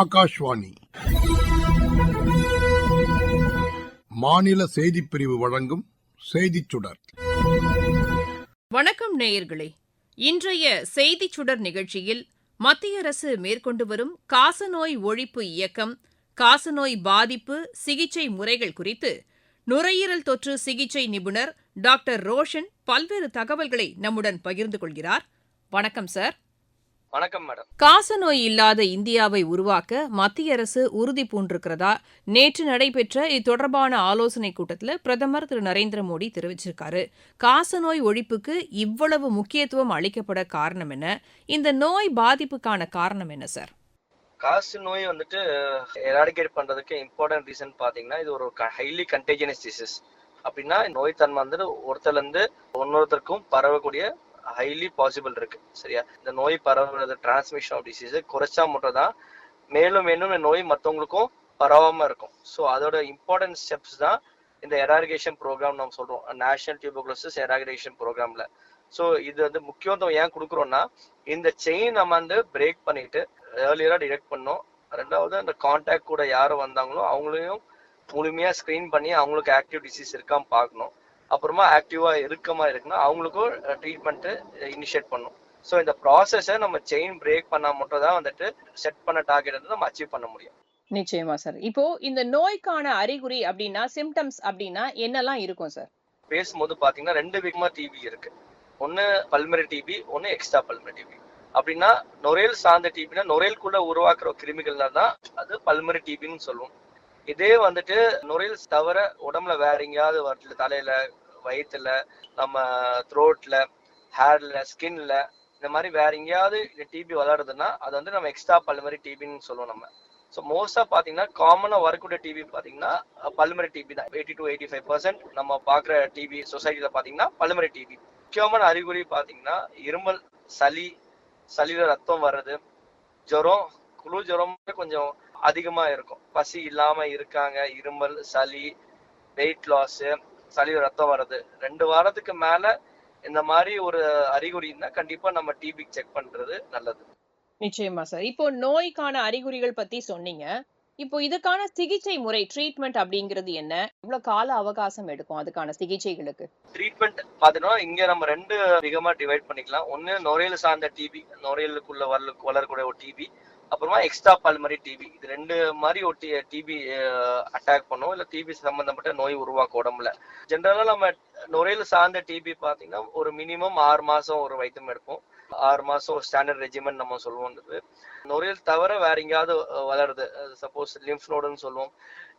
ஆகாஷ்வாணி. மாநில செய்திப் பிரிவு வழங்கும் செய்திச் சுடர். வணக்கம் நேயர்களே. இன்றைய செய்திச் சுடர் நிகழ்ச்சியில் மத்திய அரசு மேற்கொண்டு வரும் காசநோய் ஒழிப்பு இயக்கம் காசநோய் பாதிப்பு சிகிச்சை முறைகள் குறித்து நுரையீரல் தொற்று சிகிச்சை நிபுணர் டாக்டர் ரோஷன் பல்வேறு தகவல்களை நம்முடன் பகிர்ந்து கொள்கிறார். வணக்கம் சார். வணக்கம் மேடம். காசநோய் இல்லாத இந்தியாவை உருவாக்க மத்திய அரசு உறுதி பூண்டிருக்கிறதா? நேற்று நடைபெற்ற இது தொடர்பான ஆலோசனைக் கூட்டத்தில் பிரதமர் திரு நரேந்திர மோடி தெரிவிச்சிருக்காரு. காசநோய் ஒழிப்புக்கு இவ்வளவு முக்கியத்துவம் அளிக்கப்பட காரணம் என்ன? இந்த நோய் பாதிப்புக்கான காரணம் என்ன சார்? காசு நோய் வந்துட்டு எராடிகேட் பண்றதுக்கு இம்பார்ட்டன்ட் ரீசன் பாத்தீங்கன்னா இது ஒரு ஹைலி கண்டேஜியஸ் டிசீஸ். அப்படின்னா நோய் தன்மை வந்துட்டு ஒருத்தர்ல இருந்து இன்னொருத்தருக்கும் பரவக்கூடிய ஹைலி பாசிபிள் இருக்கு. சரியா? இந்த நோய் பரவுறது டிரான்ஸ்மிஷன் ஆஃப் டிசீஸ் குறைச்சா மட்டும் தான் மேலும் மேலும் இந்த நோய் மற்றவங்களுக்கும் பரவாம இருக்கும். ஸோ அதோட இம்பார்ட்டன்ட் ஸ்டெப்ஸ் தான் இந்த எராரிகேஷன் ப்ரோக்ராம் நம்ம சொல்றோம். நேஷனல் டியூபோகுலோசிஸ் எராடிகேஷன் ப்ரோக்ராம்ல ஸோ இது வந்து முக்கியத்துவம் ஏன் கொடுக்குறோம்னா இந்த செயின் நம்ம வந்து பிரேக் பண்ணிட்டு ஏர்லியரா டிடெக்ட் பண்ணோம். ரெண்டாவது அந்த கான்டாக்ட் கூட யார் வந்தாங்களோ அவங்களையும் முழுமையா ஸ்கிரீன் பண்ணி அவங்களுக்கு ஆக்டிவ் டிசீஸ் இருக்கான்னு பார்க்கணும். அப்புறமா ஆக்டிவா இருக்கமா இருக்குன்னா அவங்களுக்கும் ட்ரீட்மெண்ட் இனிஷியேட் பண்ணும். ஸோ இந்த ப்ராசஸை நம்ம செயின் பிரேக் பண்ணா மட்டும் தான் வந்துட்டு செட் பண்ண டார்கெட் வந்து நம்ம அச்சீவ் பண்ண முடியும். நிச்சயமா சார் இப்போ இந்த நோய்க்கான அறிகுறி அப்படின்னா சிம்டம்ஸ் அப்படின்னா என்னெல்லாம் இருக்கும் சார் பேசும்போது பாத்தீங்கன்னா ரெண்டு விதமா டிபி இருக்கு. ஒன்னு பல்மரி டிபி ஒன்னு எக்ஸ்ட்ரா பல்மரி டிபி அப்படின்னா நுரையீரல் சார்ந்த டிபினா நுரையீரலுக்குள்ள உருவாக்குற கிருமிகள்ல தான் அது பல்மரி டிபின்னு சொல்லுவோம். இதே வந்துட்டு நுரையீரல் தவிர உடம்புல வேற எங்கேயாவது வரல தலையில வயிற்றுல நம்ம த்ரோட்ல ஹேர்ல ஸ்கின்ல இந்த மாதிரி வேற எங்கேயாவது டிபி வளருதுன்னா அது வந்து நம்ம எக்ஸ்ட்ரா பல்மரி டிபின்னு சொல்லுவோம் நம்ம. ஸோ மோஸ்டா பாத்தீங்கன்னா காமனா வரக்கூடிய டிபி பாத்தீங்கன்னா பல்மரி டிபி தான். Eighty to eighty five percent நம்ம பாக்குற டிபி சொசைட்டில பாத்தீங்கன்னா பல்மரி டிபி முக்கியமான அறிகுறி பாத்தீங்கன்னா இருமல் சளி சளியில ரத்தம் வர்றது ஜுரம் குழு ஜுரம் கொஞ்சம் அதிகமா இருக்கும். பசி இல்லாம இருக்காங்க இருமல் சளி வெயிட் லாஸ் சளியில ரத்தம் வர்றது. ரெண்டு வாரத்துக்கு மேல இந்த மாதிரி ஒரு அறிகுறி இருந்தா கண்டிப்பா நம்ம டிபி செக் பண்றது நல்லது. நிச்சயமா சார் இப்போ நோய்க்கான அறிகுறிகள் பத்தி சொன்னீங்க. இப்போ இதுக்கான சிகிச்சை முறை ட்ரீட்மெண்ட் அப்படிங்கிறது என்ன? இவ்வளவு கால அவகாசம் எடுக்கும் அதுக்கான சிகிச்சைகளுக்கு. ட்ரீட்மெண்ட் பார்த்தோம்னா இங்க நம்ம ரெண்டு விகமா டிவைட் பண்ணிக்கலாம். ஒன்னு நுரையீரல் சார்ந்த டிபி நுரையீரலுக்குள்ள வளர வளரக்கூடிய ஒரு டிபி அப்புறமா எக்ஸ்ட்ரா பல்மரி டிபி இது ரெண்டு மாதிரி ஒரு டிபி அட்டாக் பண்ணும். இல்ல டிபி சம்பந்தப்பட்ட நோய் உருவாக்கும் உடம்புல. ஜென்ரலா நம்ம நுரையீரல் சார்ந்த டிபி பாத்தீங்கன்னா ஒரு மினிமம் ஆறு மாசம் ஒரு வைத்தியம் எடுப்போம். ஆறு மாசம் ஒரு ஸ்டாண்டர்ட் ரெஜிமெண்ட் நம்ம சொல்லுவோம் நுரையில் தவிர வேற எங்கேயாவது வளருது. சப்போஸ் லிம்ஃப் நோடுன்னு சொல்லுவோம்.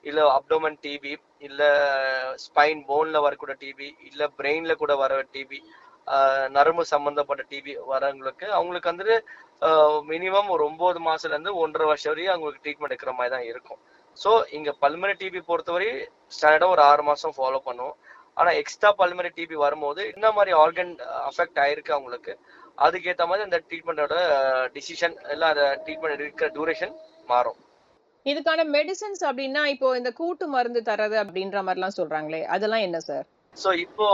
இல்ல அப்டோமன் டிபி இல்ல ஸ்பைன் போன்ல வரக்கூடிய டிபி இல்ல பிரெயின்ல கூட வர டிபி நரம்பு சம்பந்தப்பட்ட டிபி வரவங்களுக்கு அவங்களுக்கு வந்துட்டு மினிமம் ஒரு ஒன்பது மாசத்துல இருந்து ஒன்றரை வருஷம் வரையும் அவங்களுக்கு ட்ரீட்மெண்ட் எடுக்கிற மாதிரி தான் இருக்கும். ஸோ இங்க பல்மரி டிபி பொறுத்தவரை ஸ்டாண்டர்டா ஒரு ஆறு மாசம் ஃபாலோ பண்ணுவோம். ஆனா எக்ஸ்ட்ரா பல்மரி டிபி வரும்போது என்ன மாதிரி ஆர்கன் அஃபெக்ட் ஆயிருக்கு அவங்களுக்கு. அதுக்கேற்ற மாதிரி அந்த ட்ரீட்மெண்டோட டிசிஷன் இல்ல அந்த ட்ரீட்மெண்ட் இருக்கிற டியூரேஷன் மாறும். இதுக்கான மெடிசன்ஸ் அப்படின்னா இப்போ இந்த கூட்டு மருந்து தரது அப்படின்ற மாதிரிலாம் சொல்றாங்களே அதெல்லாம் என்ன சார் ஸோ இப்போ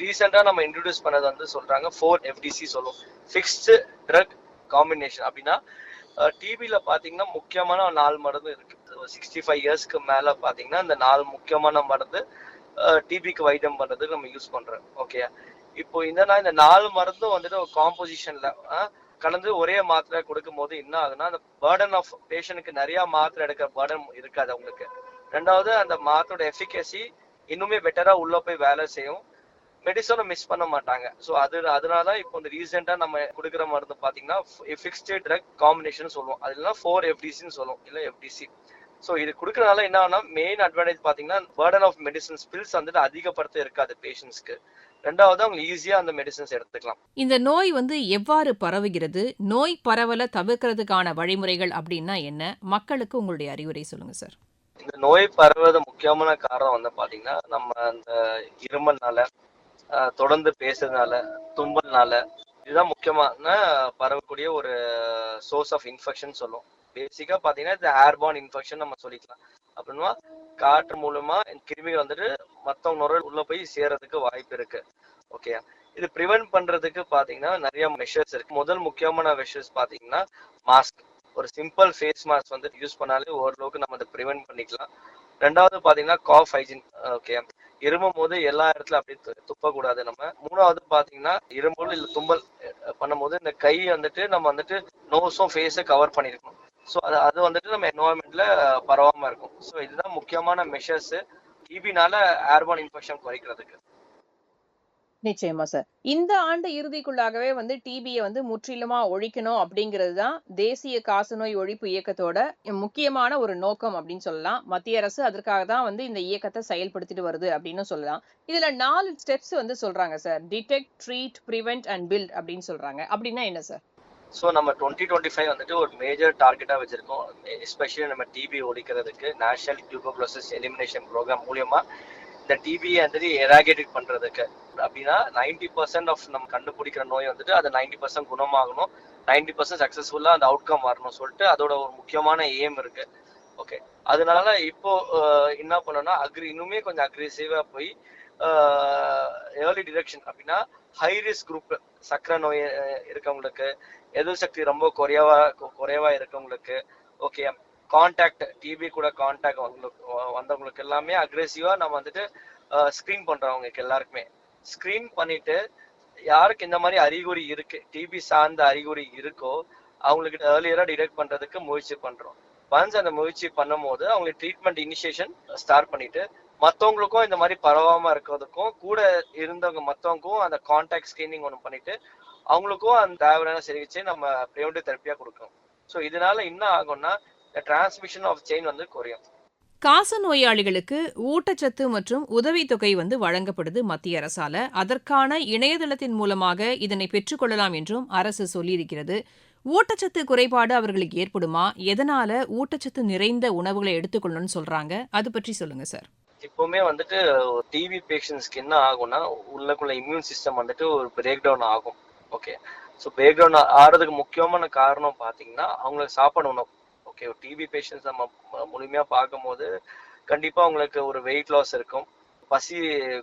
ரீசெண்டாக நம்ம இன்ட்ரடியூஸ் பண்ணது வந்து சொல்றாங்க ஃபோர் எஃப்டிசி சொல்லுவோம் ஃபிக்ஸ்டு ட்ரக் காம்பினேஷன் அப்படின்னா டிபியில் பாத்தீங்கன்னா முக்கியமான நாலு மருந்து இருக்கு. சிக்ஸ்டி ஃபைவ் இயர்ஸ்க்கு மேல பாத்தீங்கன்னா இந்த நாலு முக்கியமான மருந்து டிபிக்கு வைத்தியம் பண்ணுறதுக்கு நம்ம யூஸ் பண்றோம். ஓகே இப்போ என்னன்னா இந்த நாலு மருந்தும் வந்துட்டு ஒரு காம்போசிஷன்ல கலந்து ஒரே மாத்திரை கொடுக்கும் போது என்ன ஆகுதுன்னா அந்த பேர்டன் ஆஃப் பேஷனுக்கு நிறைய மாத்திரை எடுக்கிற பேர்டன் இருக்காது அவங்களுக்கு. ரெண்டாவது அந்த மாத்திரோட எஃபிகசி இன்னுமே பெட்டரா உள்ள போய் வேலை செய்யும். மெடிசனும் மிஸ் பண்ண மாட்டாங்க. ஸோ அது அதனால தான் இப்போ இந்த ரீசெண்டாக நம்ம கொடுக்குற மருந்து பாத்தீங்கன்னா ஃபிக்ஸ்டு ட்ரக் காம்பினேஷன் சொல்லுவோம். அது இல்லைன்னா ஃபோர் எஃப்டிசின்னு சொல்லுவோம். இல்லை எஃப்டிசி ஸோ இது கொடுக்கறனால என்ன மெயின் அட்வான்டேஜ் பாத்தீங்கன்னா பேர்டன் ஆஃப் மெடிசன்ஸ் பில்ஸ் வந்துட்டு அதிகப்படுத்த இருக்காது பேஷண்ட்ஸ்க்கு ரெண்டாவது அவங்க ஈஸியா அந்த மெடிசன்ஸ் எடுத்துக்கலாம். இந்த நோய் வந்து எவ்வாறு பரவுகிறது? நோய் பரவலை தவிர்க்கிறதுக்கான வழிமுறைகள் அப்படின்னா என்ன? மக்களுக்கு உங்களுடைய அறிவுரை சொல்லுங்க சார் இந்த நோய் பரவுறது முக்கியமான காரணம் வந்து பாத்தீங்கன்னா நம்ம அந்த இருமல்னால தொடர்ந்து பேசுறதுனால தும்பல்னால இதுதான் முக்கியமான பரவக்கூடிய ஒரு சோர்ஸ் ஆஃப் இன்ஃபெக்ஷன் சொல்லுவோம். பேசிக்கா பாத்தீங்கன்னா இது ஏர்பான் இன்ஃபெக்ஷன் நம்ம சொல்லிக்கலாம். அப்படின்னா காற்று மூலமா கிருமிகள் வந்துட்டு மத்தவங்க நுரையீரல் உள்ள போய் சேர்றதுக்கு வாய்ப்பு இருக்கு. ஓகே இது ப்ரிவென்ட் பண்றதுக்கு பாத்தீங்கன்னா நிறைய மெஷர்ஸ் இருக்கு. முதல் முக்கியமான மெஷர்ஸ் பாத்தீங்கன்னா மாஸ்க் ஒரு சிம்பிள் ஃபேஸ் மாஸ்க் வந்து யூஸ் பண்ணாலே ஓரளவுக்கு நம்ம அதை ப்ரிவென்ட் பண்ணிக்கலாம். ரெண்டாவது பார்த்தீங்கன்னா காஃப் ஹைஜின் ஓகே இருமும் போது எல்லா இடத்துல அப்படி து- துப்பக்கூடாது நம்ம. மூணாவது பார்த்தீங்கன்னா இரும்பல் இல்லை தும்பல் பண்ணும்போது இந்த கை வந்துட்டு நம்ம வந்துட்டு நோஸும் ஃபேஸை கவர் பண்ணியிருக்கணும் ஸோ அது அது வந்துட்டு நம்ம என்வாயன்மெண்ட்ல பரவாமல் இருக்கும். ஸோ இதுதான் முக்கியமான மெஷர்ஸ் டிபினால ஏர்பான் இன்ஃபெக்ஷன் குறைக்கிறதுக்கு. நிச்சயமா சார். இந்த ஆண்டு இறுதிக்குள்ளாகவே வந்து டிபியை வந்து முற்றிலுமா ஒழிக்கணும் அப்படிங்கிறது தான் தேசிய காசநோய் ஒழிப்பு இயக்கத்தோட முக்கியமான ஒரு நோக்கம் அப்படின்னு சொல்லலாம். மத்திய அரசு அதற்காக தான் வந்து இந்த இயக்கத்தை செயல்படுத்திட்டு வருது அப்படின்னு சொல்லலாம். இதுல நாலு ஸ்டெப்ஸ் வந்து சொல்றாங்க sir. Detect treat prevent and build அப்படின்னு சொல்றாங்க. அப்படின்னா என்ன சார்? ஸோ நம்ம டுவெண்ட்டி டுவெண்ட்டி ஃபைவ் வந்துட்டு ஒரு மேஜர் டார்கெட்டாக வச்சிருக்கோம். எஸ்பெஷலி நம்ம டிபி ஒழிக்கிறதுக்கு நேஷனல் டியூபோக்ளோசிஸ் எலிமினேஷன் ப்ரோக்ராம் மூலியமாக இந்த டிபியை வந்துட்டு எராகேட்டட் பண்றதுக்கு. அப்படின்னா நைன்டி பர்சன்ட் ஆஃப் நம்ம கண்டுபிடிக்கிற நோய் வந்துட்டு அது நைன்டி பர்சன்ட் குணமாகணும். நைன்டி பர்சன்ட் சக்ஸஸ்ஃபுல்லாக அந்த அவுட்கம் வரணும் சொல்லிட்டு அதோட ஒரு முக்கியமான எய்ம் இருக்கு. ஓகே அதனால இப்போ என்ன பண்ணோம்னா அக்ரி இன்னுமே கொஞ்சம் அக்ரெசிவா போய் ஏர்லி டிரெக்ஷன் அப்படின்னா ஹை ரிஸ்க் குரூப் சக்கரை நோய் இருக்கவங்களுக்கு எதிர் சக்தி ரொம்ப குறைவா குறைவா இருக்கவங்களுக்கு ஓகே கான்டாக்ட் டிபி கூட கான்டாக்ட் வந்தவங்களுக்கு எல்லாமே அக்ரெசிவா நம்ம வந்துட்டு ஸ்கிரீன் பண்றவங்களுக்கு எல்லாருக்குமே. ஸ்கிரீன் பண்ணிட்டு யாருக்கு இந்த மாதிரி அறிகுறி இருக்கு டிபி சார்ந்த அறிகுறி இருக்கோ அவங்களுக்கு ஏர்லியரா டிடெக்ட் பண்றதுக்கு முயற்சி பண்றோம். ஒன்ஸ் அந்த முயற்சி பண்ணும்போது அவங்களுக்கு ட்ரீட்மெண்ட் இனிஷியேஷன் ஸ்டார்ட் பண்ணிட்டு மற்றவங்களுக்கும் இந்த மாதிரி பரவாம இருக்கிறதுக்கும் கூட இருந்தவங்க மற்றவங்களுக்கும் அந்த கான்டாக்ட் ஸ்கிரீனிங் ஒன்று பண்ணிட்டு அவங்களுக்கும் அந்த தேவையான சிகிச்சை நம்ம ப்ரிவென்டிவ் தெரப்பியா கொடுக்கணும். ஸோ இதனால என்ன ஆகும்னா இந்த டிரான்ஸ்மிஷன் ஆஃப் செயின் வந்து குறையும் காச நோயாளிகளுக்கு ஊட்டச்சத்து மற்றும் உதவித்தொகை வந்து வழங்கப்படுது மத்திய அரசால. அதற்கான இணையதளத்தின் மூலமாக இதனை பெற்றுக்கொள்ளலாம் என்றும் அரசு சொல்லியிருக்கிறது. ஊட்டச்சத்து குறைபாடு அவர்களுக்கு ஏற்படுமா? எதனால ஊட்டச்சத்து நிறைந்த உணவுகளை எடுத்துக்கொள்ளணும்னு சொல்றாங்க. அது பற்றி சொல்லுங்க சார். இப்பவுமே வந்துட்டு டிவி பேஷண்ட்ஸ்க்கு என்ன ஆகும்னா உள்ளக்குள்ள இம்யூன் சிஸ்டம் வந்துட்டு ஒரு பிரேக் டவுன் ஆகும். ஓகே ஸோ பிரேக் டவுன் ஆகிறதுக்கு முக்கியமான காரணம் பார்த்தீங்கன்னா அவங்களுக்கு சாப்பாடு உணவு ஓகே டிவி பேஷண்ட்ஸ் நம்ம முழுமையாக முழுமையா பார்க்கும்போது கண்டிப்பா உங்களுக்கு ஒரு வெயிட் லாஸ் இருக்கும். பசி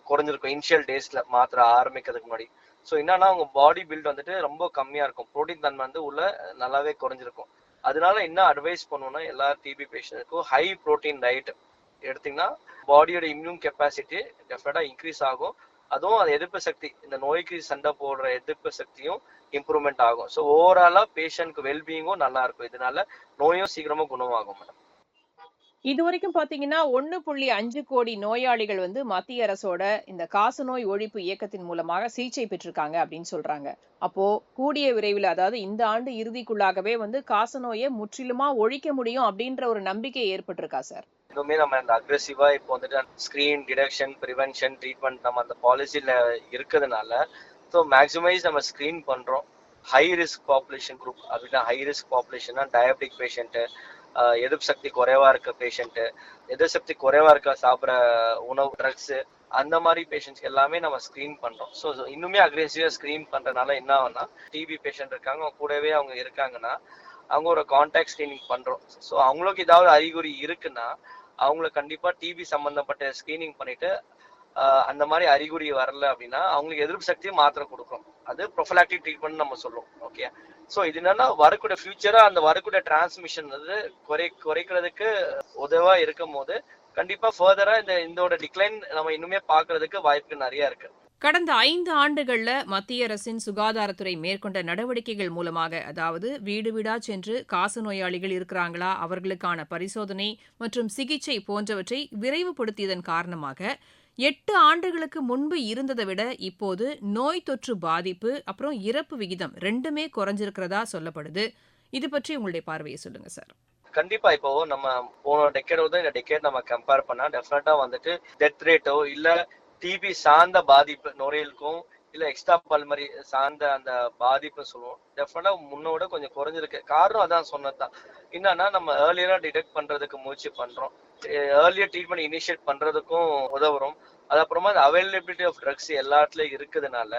குறைஞ்சிருக்கும் இனிஷியல் டேஸ்ல மாத்திரை ஆரம்பிக்கிறதுக்கு முன்னாடி. ஸோ என்னன்னா அவங்க பாடி பில்ட் வந்துட்டு ரொம்ப கம்மியா இருக்கும். ப்ரோட்டீன் தன்மை வந்து உள்ள நல்லாவே குறைஞ்சிருக்கும். அதனால என்ன அட்வைஸ் பண்ணுவோம்னா எல்லா டிபி பேஷண்ட்டுக்கும் ஹை ப்ரோட்டீன் டயட் எடுத்தீங்கன்னா பாடியோட இம்யூன் கெப்பாசிட்டி டெஃபினட்டா இன்க்ரீஸ் ஆகும். அதுவும் அது எதிர்ப்பு சக்தி இந்த நோய்க்கு சண்டை போடுற எதிர்ப்பு சக்தியும் இம்ப்ரூவ்மெண்ட் ஆகும். ஸோ ஓவராலா பேஷண்ட்க்கு வெல்பீயிங்கும் நல்லா இருக்கும். இதனால நோயும் சீக்கிரமா குணமாகும் மேடம் இது வரைக்கும் பாத்தீங்கன்னா ஒன்னு புள்ளி அஞ்சு கோடி நோயாளிகள் வந்து மத்திய அரசோட இந்த காசநோய் ஒழிப்பு இயக்கத்தின் மூலமாக சிகிச்சை பெற்றிருக்காங்க அப்படின்னு சொல்றாங்க. அப்போ கூடிய விரைவில் அதாவது இந்த ஆண்டு இறுதிக்குள்ளாகவே வந்து காசநோயை முற்றிலுமா ஒழிக்க முடியும் அப்படின்ற ஒரு நம்பிக்கை ஏற்பட்டிருக்கா சார்? இன்னுமே நம்ம இந்த அக்ரெசிவா இப்போ வந்துட்டு ஸ்கிரீன் டிடெக்ஷன் ப்ரிவென்ஷன் ட்ரீட்மெண்ட் நம்ம அந்த பாலிசியில இருக்கிறதுனால ஸோ மேக்ஸிமைஸ் நம்ம ஸ்கிரீன் பண்றோம். ஹை ரிஸ்க் பாப்புலேஷன் குரூப் அப்படின்னா ஹை ரிஸ்க் பாப்புலேஷன்னா டயபெட்டிக் பேஷண்ட்டு எதிர்ப்பு சக்தி குறைவா இருக்க பேஷண்ட்டு எதிர்ப்பு சக்தி குறைவா இருக்க சாப்பிட்ற உணவு ட்ரக்ஸ் அந்த மாதிரி பேஷண்ட்ஸ் எல்லாமே நம்ம ஸ்கிரீன் பண்றோம். ஸோ இன்னுமே அக்ரெசிவா ஸ்கிரீன் பண்றதுனால என்ன ஆகும்னா டிபி பேஷண்ட் இருக்காங்க அவங்க கூடவே அவங்க இருக்காங்கன்னா அவங்க ஒரு கான்டாக்ட் ஸ்கிரீனிங் பண்றோம். ஸோ அவங்களுக்கு ஏதாவது அறிகுறி இருக்குன்னா அவங்களை கண்டிப்பா டிபி சம்பந்தப்பட்ட ஸ்கிரீனிங் பண்ணிட்டு அந்த மாதிரி அறிகுறி வரல அப்படின்னா அவங்களுக்கு எதிர்ப்பு சக்தியை மாத்திரை கொடுக்கும். அது ப்ரொஃபலாக்டிக் ட்ரீட்மெண்ட் நம்ம சொல்லுவோம் ஓகே ஸோ இது என்னன்னா வரக்கூடிய ஃபியூச்சரா அந்த வரக்கூடிய டிரான்ஸ்மிஷன் வந்து குறை குறைக்கிறதுக்கு உதவா இருக்கும் போது கண்டிப்பா ஃபர்தரா இந்த இதோட டிக்ளைன் நம்ம இன்னுமே பாக்குறதுக்கு வாய்ப்பு நிறைய இருக்கு. கடந்த ஐந்து ஆண்டுகள்ல மத்திய அரசின் சுகாதாரத்துறை மேற்கொண்ட நடவடிக்கைகள் மூலமாக அதாவது வீடு வீடா சென்று காச நோயாளிகள் இருக்கிறாங்களா அவர்களுக்கான பரிசோதனை மற்றும் சிகிச்சை போன்றவற்றை விரைவுபடுத்தியதன் காரணமாக எட்டு ஆண்டுகளுக்கு முன்பு இருந்ததை விட இப்போது நோய் தொற்று பாதிப்பு அப்புறம் இறப்பு விகிதம் ரெண்டுமே குறைஞ்சிருக்கிறதா சொல்லப்படுது. இது பற்றி உங்களுடைய பார்வையை சொல்லுங்க சார். கண்டிப்பா இப்போ நம்ம போன டெக்கேடோட இந்த டெக்கேட் நம்ம கம்பேர் பண்ணா டெஃபினட்டா வந்துட்டு டெத் ரேட்டோ இல்ல டிபி சார்ந்த பாதிப்பு நுரையீரலுக்கும் இல்ல எக்ஸ்ட்ரா பல்மரி சார்ந்த அந்த பாதிப்பு சொல்லுவோம். டெஃபினட்டா முன்னோட கொஞ்சம் குறைஞ்சிருக்கு. காரணம் அதான் சொன்னதுதான். என்னன்னா நம்ம ஏர்லியரா டிடெக்ட் பண்றதுக்கு முயற்சி பண்றோம். ஏர்லியர் ட்ரீட்மெண்ட் இனிஷியேட் பண்றதுக்கும் உதவுறோம். அது அப்புறமா இந்த அவைலபிலிட்டி ஆஃப் ட்ரக்ஸ் எல்லா இடத்துலயும் இருக்கிறதுனால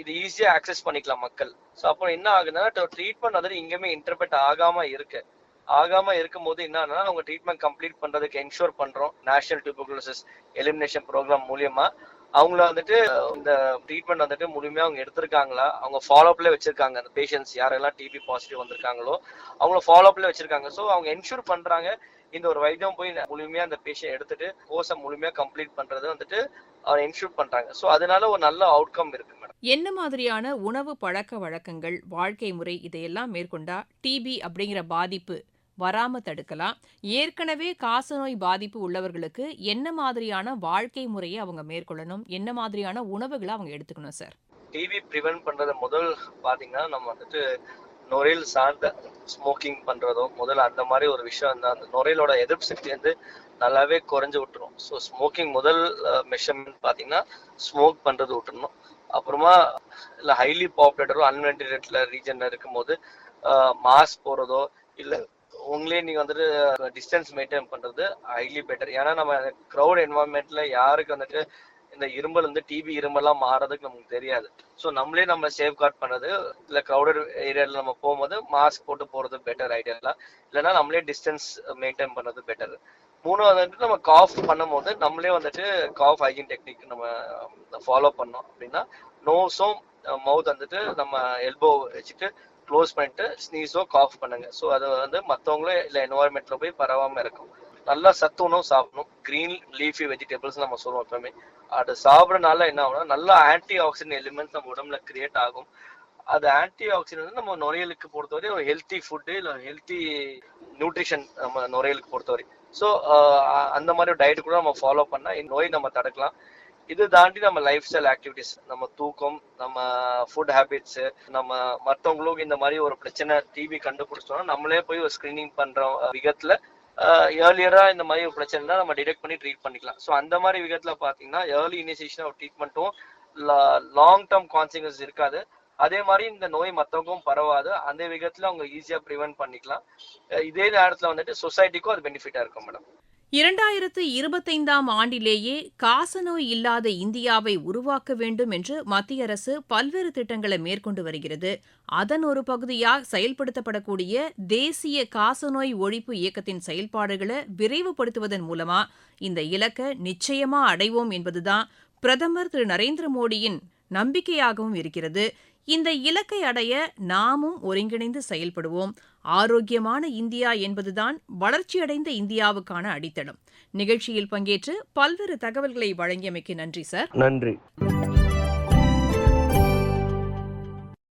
இது ஈஸியா ஆக்சஸ் பண்ணிக்கலாம் மக்கள். ஸோ அப்போ என்ன ஆகுதுன்னா ட்ரீட்மெண்ட் வந்துட்டு இங்கேயுமே இன்டர்பிரட் ஆகாம இருக்கு. ஆகாம இருக்கும் போது என்னன்னா அவங்க ட்ரீட்மெண்ட் கம்ப்ளீட் பண்றதுக்கு என்ஷூர் பண்றோம். நேஷனல் டியூபர்குலோசிஸ் எலிமினேஷன் ப்ரோக்ராம் மூலியமா. அவங்கள வந்துட்டு இந்த ட்ரீட்மெண்ட் வந்துட்டு முழுமையா அவங்க எடுத்திருக்காங்களா? அவங்க ஃபாலோ அப்ல வச்சிருக்காங்க. அந்த பேஷண்ட்ஸ் யாரெல்லாம் டிபி பாசிட்டிவ் வந்திருக்காங்களோ அவங்கள ஃபாலோ அப்ல வச்சிருக்காங்க. ஸோ அவங்க என்ஷூர் பண்றாங்க. இந்த ஒரு வைத்தியம் போய் முழுமையா அந்த பேஷண்ட் எடுத்துட்டு கோர்ஸை முழுமையா கம்ப்ளீட் பண்றது வந்துட்டு அவர் என்ஷூர் பண்றாங்க. ஸோ அதனால ஒரு நல்ல அவுட்கம் இருக்கு மேடம் என்ன மாதிரியான உணவு பழக்க வழக்கங்கள் வாழ்க்கை முறை இதையெல்லாம் மேற்கொண்டா டிபி அப்படிங்கிற பாதிப்பு வராம தடுக்கலாம். ஏற்கனவே காசநோய் பாதிப்பு உள்ளவர்களுக்கு என்ன மாதிரியான வாழ்க்கை முறையை அவங்க மேற்கொள்ளணும்? என்ன மாதிரியான உணவுகளை அவங்க எடுத்துக்கணும் சார்? டிவி ப்ரிவென்ட் பண்றது முதல் பாத்தீங்கன்னா நம்ம வந்துட்டு நுரையில் சார்ந்த ஸ்மோக்கிங் பண்றதோ முதல்ல அந்த மாதிரி ஒரு விஷயம் இருந்தா அந்த நுரையிலோட எதிர்ப்பு சக்தி வந்து நல்லாவே குறைஞ்சு விட்டுரும். ஸோ ஸ்மோக்கிங் முதல் மெஷர்மெண்ட் பாத்தீங்கன்னா ஸ்மோக் பண்றது விட்டுறணும். அப்புறமா இல்ல ஹைலி பாப்புலேட்டரோ அன்வென்டிலேட்டர் ரீஜன்ல இருக்கும்போது மாஸ்க் போறதோ இல்ல உங்களே நீங்க வந்துட்டு டிஸ்டன்ஸ் மெயின்டைன் பண்றது ஹைலி பெட்டர் ஏன்னா நம்ம க்ரௌட் என்வாயன்மெண்ட்ல யாருக்கு வந்துட்டு இந்த இருமல் வந்து டிபி இருமல்லாம் மாறதுக்கு நமக்கு தெரியாது. ஸோ நம்மளே நம்ம சேஃப் கார்ட் பண்ணது இல்லை க்ரௌடட் ஏரியாவில் நம்ம போகும்போது மாஸ்க் போட்டு போறது பெட்டர் ஐடியா இல்லைன்னா நம்மளே டிஸ்டன்ஸ் மெயின்டைன் பண்ணது பெட்டர் மூணாவது வந்துட்டு நம்ம காஃப் பண்ணும்போது நம்மளே வந்துட்டு காஃப் ஹைஜின் டெக்னிக் நம்ம ஃபாலோ பண்ணோம் அப்படின்னா நோஸும் மவுத் வந்துட்டு நம்ம எல்போ வச்சுட்டு க்ளோஸ் பண்ணிட்டு ஸ்னீஸோ காஃப் பண்ணுங்க. ஸோ அது வந்து மற்றவங்களும் இல்லை என்வாயர்மெண்ட்ல போய் பரவாம இருக்கும். நல்லா சத்து உணவு சாப்பிடணும். கிரீன் லீஃபி வெஜிடபிள்ஸ் நம்ம சொல்லுவோம் எப்பவுமே. அது சாப்பிடறதுனால என்ன ஆகும்னா நல்லா ஆன்டி ஆக்சிடென்ட் எலிமெண்ட்ஸ் நம்ம உடம்புல கிரியேட் ஆகும். அது ஆன்டி ஆக்சிடென்ட் வந்து நம்ம நுரையலுக்கு பொறுத்தவரை ஒரு ஹெல்த்தி ஃபுட்டு இல்லை ஹெல்த்தி நியூட்ரிஷன் நம்ம நுரையலுக்கு பொறுத்தவரை. ஸோ அந்த மாதிரி டயட் கூட நம்ம ஃபாலோ பண்ணால் நோய் நம்ம தடுக்கலாம். இது தாண்டி நம்ம லைஃப் ஸ்டைல் ஆக்டிவிட்டிஸ் நம்ம தூக்கம் நம்ம ஃபுட் ஹேபிட்ஸ் நம்ம மற்றவங்களுக்கு இந்த மாதிரி ஒரு பிரச்சனை டிவி கண்டுபிடிச்சோம்னா நம்மளே போய் ஒரு ஸ்கிரீனிங் பண்ற விகத்துல ஏர்லியரா இந்த மாதிரி ஒரு பிரச்சனை நம்ம டிடெக்ட் பண்ணி ட்ரீட் பண்ணிக்கலாம். ஸோ அந்த மாதிரி விகத்துல பாத்தீங்கன்னா ஏர்லி இனிஷியேஷன் ஆஃப் ட்ரீட்மெண்ட்டும் லாங் டேர்ம் கான்சிக்வன்ஸ் இருக்காது. அதே மாதிரி இந்த நோய் மற்றவங்களுக்கும் பரவாது. அந்த விகத்துல அவங்க ஈஸியா ப்ரிவென்ட் பண்ணிக்கலாம். இதே நேரத்துல வந்துட்டு சொசைட்டிக்கும் அது பெனிஃபிட்டா இருக்கும் மேடம் இரண்டாயிரத்து இருபத்தைந்தாம் ஆண்டிலேயே காசநோய் இல்லாத இந்தியாவை உருவாக்க வேண்டும் என்று மத்திய அரசு பல்வேறு திட்டங்களை மேற்கொண்டு வருகிறது. அதன் ஒரு பகுதியாக செயல்படுத்தப்படக்கூடிய தேசிய காசநோய் ஒழிப்பு இயக்கத்தின் செயல்பாடுகளை விரைவுபடுத்துவதன் மூலமா இந்த இலக்கை நிச்சயமா அடைவோம் என்பதுதான் பிரதமர் திரு. நரேந்திர மோடியின் நம்பிக்கையாகவும் இருக்கிறது. இந்த இலக்கை அடைய நாமும் ஒருங்கிணைந்து செயல்படுவோம். ஆரோக்கியமான இந்தியா என்பதுதான் வளர்ச்சியடைந்த இந்தியாவுக்கான அடித்தளம். நிகழ்ச்சியில் பங்கேற்று பல்வேறு தகவல்களை வழங்கியமைக்கு நன்றி சார். நன்றி.